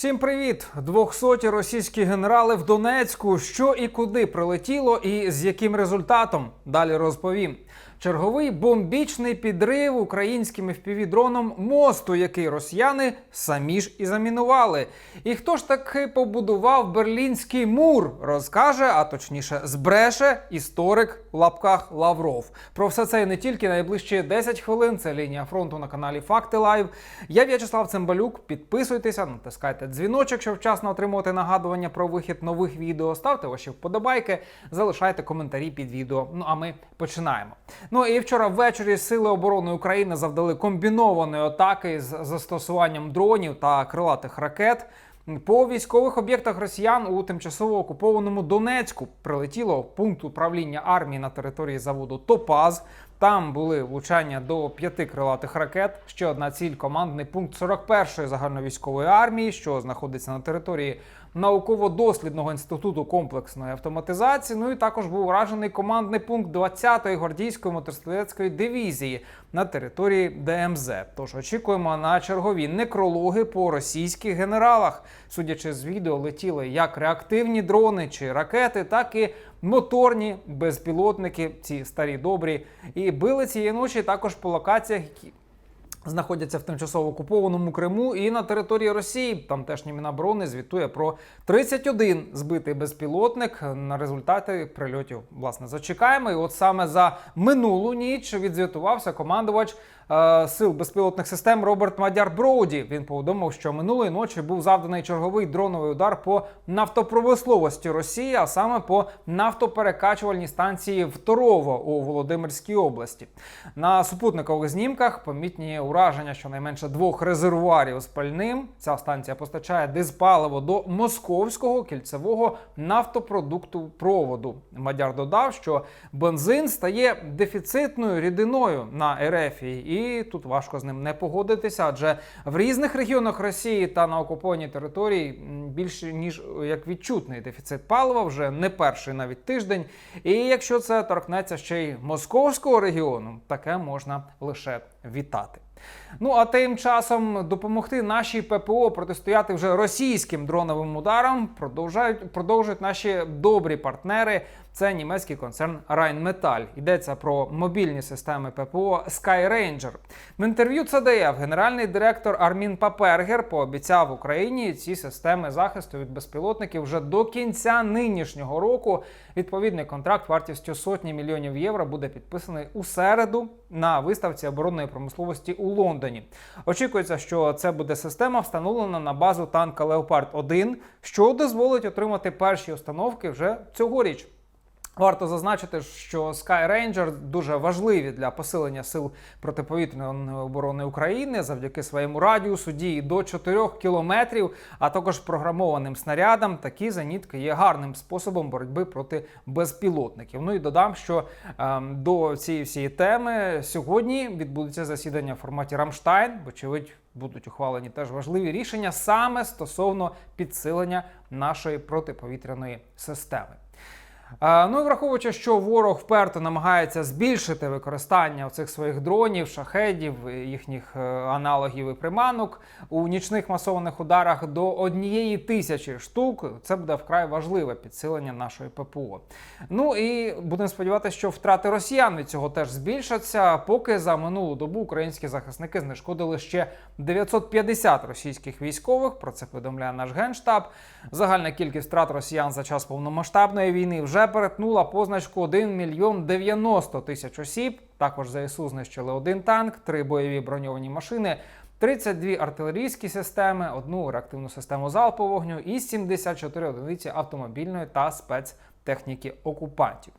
Всім привіт! 200 російські генерали в Донецьку. Що і куди прилетіло, і з яким результатом далі розповім. Черговий бомбічний підрив українським FPV-дроном мосту, який росіяни самі ж і замінували. І хто ж таки побудував берлінський мур, розкаже, а точніше збреше історик в лапках Лавров. Про все це і не тільки найближчі 10 хвилин. Це лінія фронту на каналі Факти Лайв. Я В'ячеслав Цимбалюк. Підписуйтеся, натискайте дзвіночок, щоб вчасно отримувати нагадування про вихід нових відео. Ставте ваші вподобайки, залишайте коментарі під відео. Ну а ми починаємо. Ну і вчора ввечері Сили оборони України завдали комбінованої атаки з застосуванням дронів та крилатих ракет. По військових об'єктах росіян у тимчасово окупованому Донецьку прилетіло пункт управління армії на території заводу Топаз. Там були влучання до п'яти крилатих ракет. Ще одна ціль командний пункт 41-ї загальновійськової армії, що знаходиться на території науково-дослідного інституту комплексної автоматизації. Ну і також був уражений командний пункт 20-ї гвардійської мотострілецької дивізії на території ДМЗ. Тож очікуємо на чергові некрологи по російських генералах. Судячи з відео, летіли як реактивні дрони чи ракети, так і моторні безпілотники, ці старі добрі. І били цієї ночі також по локаціях, знаходяться в тимчасово окупованому Криму і на території Росії. Тамтешні Міноборони звітує про 31 збитий безпілотник на результати прильотів. Власне, зачекаємо. І от саме за минулу ніч відзвітувався командувач сил безпілотних систем Роберт Мадяр Броуді. Він повідомив, що минулої ночі був завданий черговий дроновий удар по нафтопромисловості Росії, а саме по нафтоперекачувальній станції в Торово у Володимирській області. На супутникових знімках помітні ураження щонайменше двох резервуарів з пальним. Ця станція постачає диспаливо до московського кільцевого нафтопродукту проводу. Мадяр додав, що бензин стає дефіцитною рідиною на РФ, і тут важко з ним не погодитися, адже в різних регіонах Росії та на окупованій території більше ніж як відчутний дефіцит палива вже не перший навіть тиждень. І якщо це торкнеться ще й московського регіону, таке можна лише вітати. Ну а тим часом допомогти нашій ППО протистояти вже російським дроновим ударам продовжують продовжують наші добрі партнери. Це німецький концерн Rheinmetall. Йдеться про мобільні системи ППО Skyranger. В інтерв'ю CDF генеральний директор Армін Папергер пообіцяв Україні ці системи захисту від безпілотників вже до кінця нинішнього року. Відповідний контракт вартістю сотні мільйонів євро буде підписаний у середу на виставці оборонної промисловості у Лондоні. Очікується, що це буде система встановлена на базу танка Леопард 1 що дозволить отримати перші установки вже цьогоріч. Варто зазначити, що Sky Ranger дуже важливі для посилення сил протиповітряної оборони України завдяки своєму радіусу дії до 4 кілометрів, а також програмованим снарядам. Такі зенітки є гарним способом боротьби проти безпілотників. Ну і додам, що ем, до цієї всієї теми сьогодні відбудеться засідання в форматі Рамштайн. Вочевидь, будуть ухвалені теж важливі рішення саме стосовно підсилення нашої протиповітряної системи. Ну і враховуючи, що ворог вперто намагається збільшити використання цих своїх дронів, шахедів, їхніх е, аналогів і приманок у нічних масованих ударах до однієї тисячі штук, це буде вкрай важливе підсилення нашої ППО. Ну і будемо сподіватися, що втрати росіян від цього теж збільшаться. Поки за минулу добу українські захисники знешкодили ще 950 російських військових. Про це повідомляє наш генштаб. Загальна кількість втрат росіян за час повномасштабної війни вже перетнула позначку 1 мільйон 90 тисяч осіб. Також ЗСУ знищили один танк, три бойові броньовані машини. 32 артилерійські системи, одну реактивну систему залпового вогню і 74 одиниці автомобільної та спецтехніки окупантів.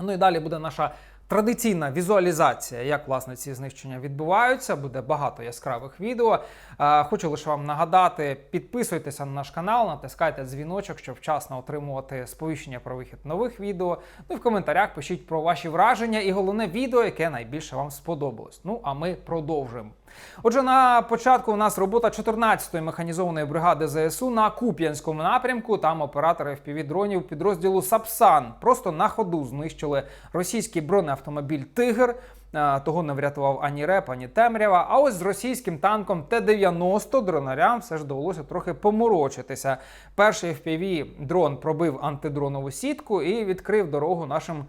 Ну і далі буде наша традиційна візуалізація, як власне ці знищення відбуваються. Буде багато яскравих відео. Е, Хочу лише вам нагадати: підписуйтеся на наш канал, натискайте дзвіночок, щоб вчасно отримувати сповіщення про вихід нових відео. Ну і в коментарях пишіть про ваші враження і головне відео, яке найбільше вам сподобалось. Ну а ми продовжуємо. Отже, на початку у нас робота 14-ї механізованої бригади ЗСУ на Куп'янському напрямку. Там оператори FPV-дронів підрозділу Сапсан просто на ходу знищили російський бронеавтомобіль Тигр. Е, Того не врятував ані реп, ані темрява. А ось з російським танком Т-90 дронарям все ж довелося трохи поморочитися. Перший FPV дрон пробив антидронову сітку і відкрив дорогу нашим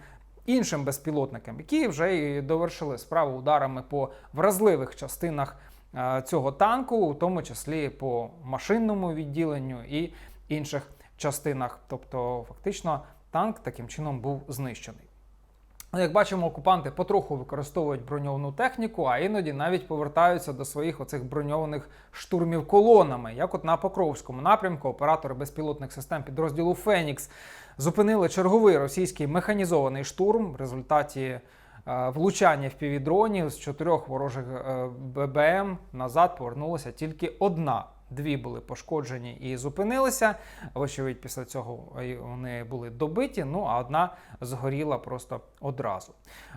іншим безпілотникам, які вже і довершили справу ударами по вразливих частинах е, цього танку, у тому числі по машинному відділенню і інших частинах. Тобто, фактично, танк таким чином був знищений. Ну, Як бачимо, окупанти потроху використовують броньовану техніку, а іноді навіть повертаються до своїх оцих броньованих штурмів колонами. Як от на Покровському напрямку оператори безпілотних систем підрозділу Фенікс зупинили черговий російський механізований штурм в результаті е, влучання в півдронів з чотирьох ворожих е, ББМ назад повернулася тільки одна. Дві були пошкоджені і зупинилися. Вочевидь, після цього вони були добиті. Ну а одна згоріла просто одразу.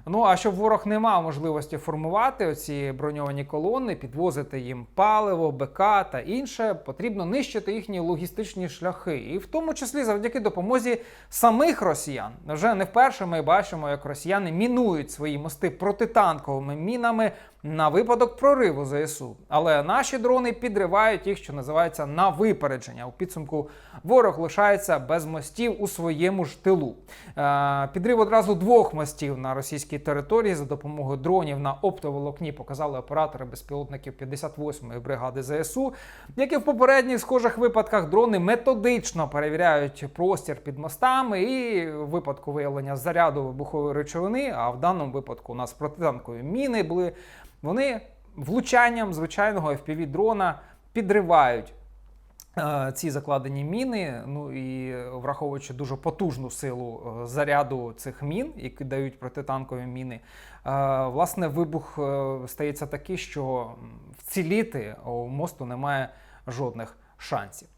Ну а щоб ворог не мав можливості формувати оці броньовані колони, підвозити їм паливо, БК та інше, потрібно нищити їхні логістичні шляхи, і в тому числі завдяки допомозі самих росіян. Вже не вперше ми бачимо, як росіяни мінують свої мости протитанковими мінами на випадок прориву ЗСУ. Але наші дрони підривають їх, що називається на випередження. У підсумку ворог лишається без мостів у своєму ж тилу. Е, Підрив одразу двох мостів на російській території за допомогою дронів на оптоволокні показали оператори безпілотників 58-ї бригади ЗСУ, які в попередніх схожих випадках дрони методично перевіряють простір під мостами і в випадку виявлення заряду вибухової речовини, а в даному випадку у нас протитанкові міни були. Вони влучанням звичайного FPV дрона підривають е, ці закладені міни. Ну і враховуючи дуже потужну силу е, заряду цих мін, які дають протитанкові міни, е, власне, вибух стається такий, що вціліти у мосту немає жодних шансів.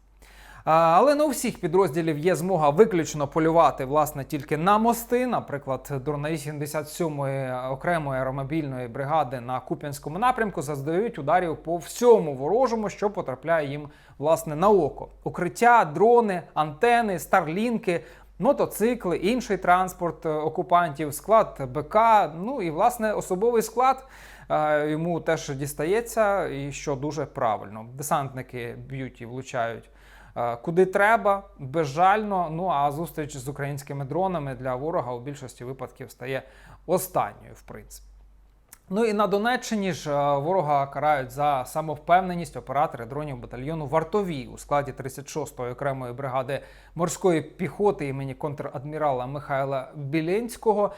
Але не у всіх підрозділів є змога виключно полювати власне тільки на мости. Наприклад, дурнаї 77-ї окремої аеромобільної бригади на Куп'янському напрямку зазнають ударів по всьому ворожому, що потрапляє їм власне на око. Укриття, дрони, антени, старлінки. Мотоцикли, інший транспорт е, окупантів, склад БК, ну і власне особовий склад е, йому теж дістається, і що дуже правильно. Десантники б'ють і влучають куди треба, безжально. Ну а зустріч з українськими дронами для ворога у більшості випадків стає останньою, в принципі. Ну і на Донеччині ж е, ворога карають за самовпевненість оператори дронів батальйону Вартові у складі 36-ї окремої бригади морської піхоти імені контрадмірала Михайла Біленського.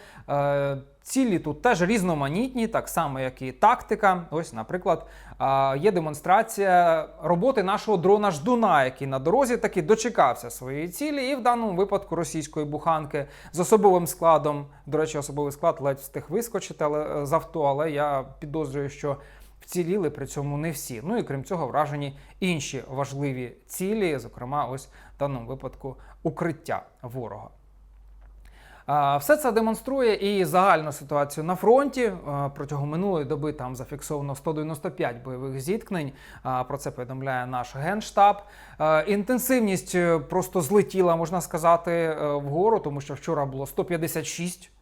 Е, Цілі тут теж різноманітні, так само як і тактика. Ось, наприклад, е, є демонстрація роботи нашого дрона Ждуна, який на дорозі таки дочекався своєї цілі, і в даному випадку російської буханки з особовим складом. До речі, особовий склад ледь встиг вискочити але, з авто, але я підозрюю, що вціліли при цьому не всі. Ну і крім цього, вражені інші важливі цілі, зокрема, ось в даному випадку укриття ворога. Все це демонструє і загальну ситуацію на фронті. Протягом минулої доби там зафіксовано 195 бойових зіткнень. Про це повідомляє наш генштаб. Інтенсивність е, просто злетіла, можна сказати, е, вгору, тому що вчора було 156 е,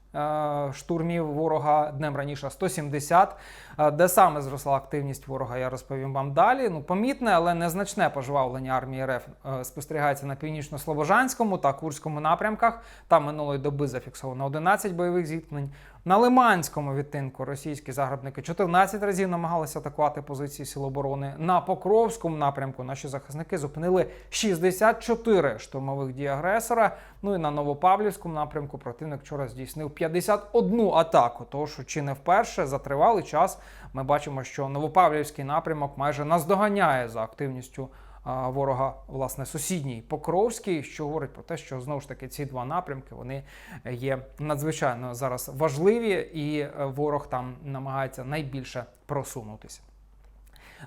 штурмів ворога днем раніше 170. Е, Де саме зросла активність ворога, я розповім вам далі. Ну, помітне, але незначне пожвавлення армії РФ е, спостерігається на північно-слобожанському та Курському напрямках. Там минулої доби зафіксовано 11 бойових зіткнень. На Лиманському відтинку російські загарбники 14 разів намагалися атакувати позиції Сил оборони. На Покровському напрямку наші захисники зупинили 64 штурмових дій агресора. Ну і на Новопавлівському напрямку противник вчора здійснив 51 атаку. Тож чи не вперше за тривалий час ми бачимо, що Новопавлівський напрямок майже наздоганяє за активністю ворога, власне, сусідній Покровський, що говорить про те, що знову ж таки ці два напрямки вони є надзвичайно зараз важливі, і е, ворог там намагається найбільше просунутися.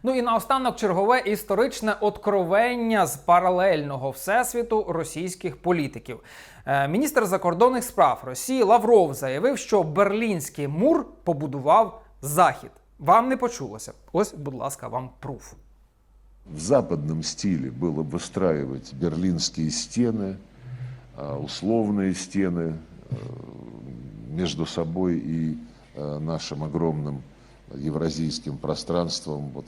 Ну і наостанок чергове історичне откровення з паралельного всесвіту російських політиків. Е, Міністр закордонних справ Росії Лавров заявив, що Берлінський мур побудував Захід. Вам не почулося. Ось, будь ласка, вам пруф. В западном стиле было выстраивать берлинские стены, а, условные стены э, между собой и э, нашим огромным евразийским пространством.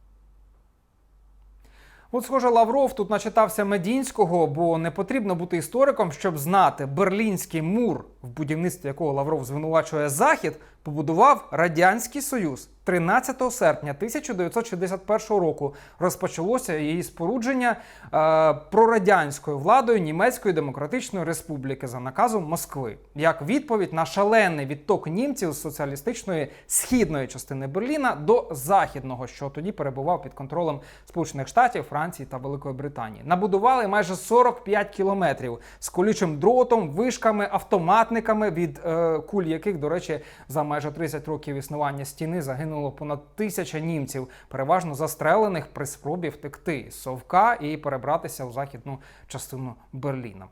От, схоже, Лавров тут начитався Медінського, бо не потрібно бути істориком, щоб знати, берлінський мур, в будівництві якого Лавров звинувачує Захід, побудував Радянський Союз 13 серпня 1961 року. Розпочалося її спорудження е, прорадянською владою Німецької Демократичної Республіки за наказом Москви, як відповідь на шалений відток німців з соціалістичної східної частини Берліна до західного, що тоді перебував під контролем Сполучених Штатів, Франції та Великої Британії. Набудували майже 45 кілометрів з колючим дротом, вишками, автоматниками, від е, куль яких, до речі, за майже 30 років існування стіни загинуло понад тисяча німців, переважно застрелених при спробі втекти з Совка і перебратися у західну частину Берліна.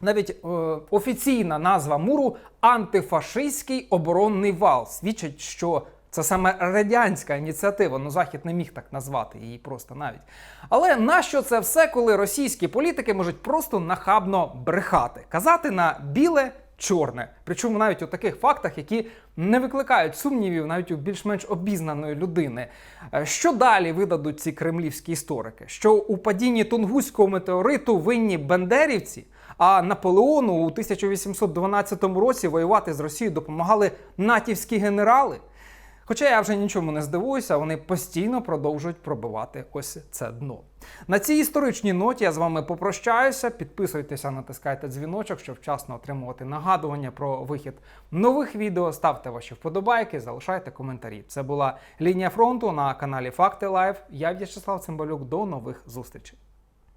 Навіть е, офіційна назва муру антифашистський оборонний вал свідчить, що це саме радянська ініціатива. Ну захід не міг так назвати її просто навіть. Але нащо це все, коли російські політики можуть просто нахабно брехати, казати на біле. Чорне, причому навіть у таких фактах, які не викликають сумнівів навіть у більш-менш обізнаної людини. Е, Що далі видадуть ці кремлівські історики? Що у падінні тунгуського метеориту винні бендерівці, а Наполеону у 1812 році воювати з Росією допомагали натівські генерали? Хоча я вже нічому не здивуюся, вони постійно продовжують пробивати ось це дно. На цій історичній ноті я з вами попрощаюся. Підписуйтеся, натискайте дзвіночок, щоб вчасно отримувати нагадування про вихід нових відео. Ставте ваші вподобайки, залишайте коментарі. Це була лінія фронту на каналі Факти Лайв. Я В'ячеслав Цимбалюк. До нових зустрічей.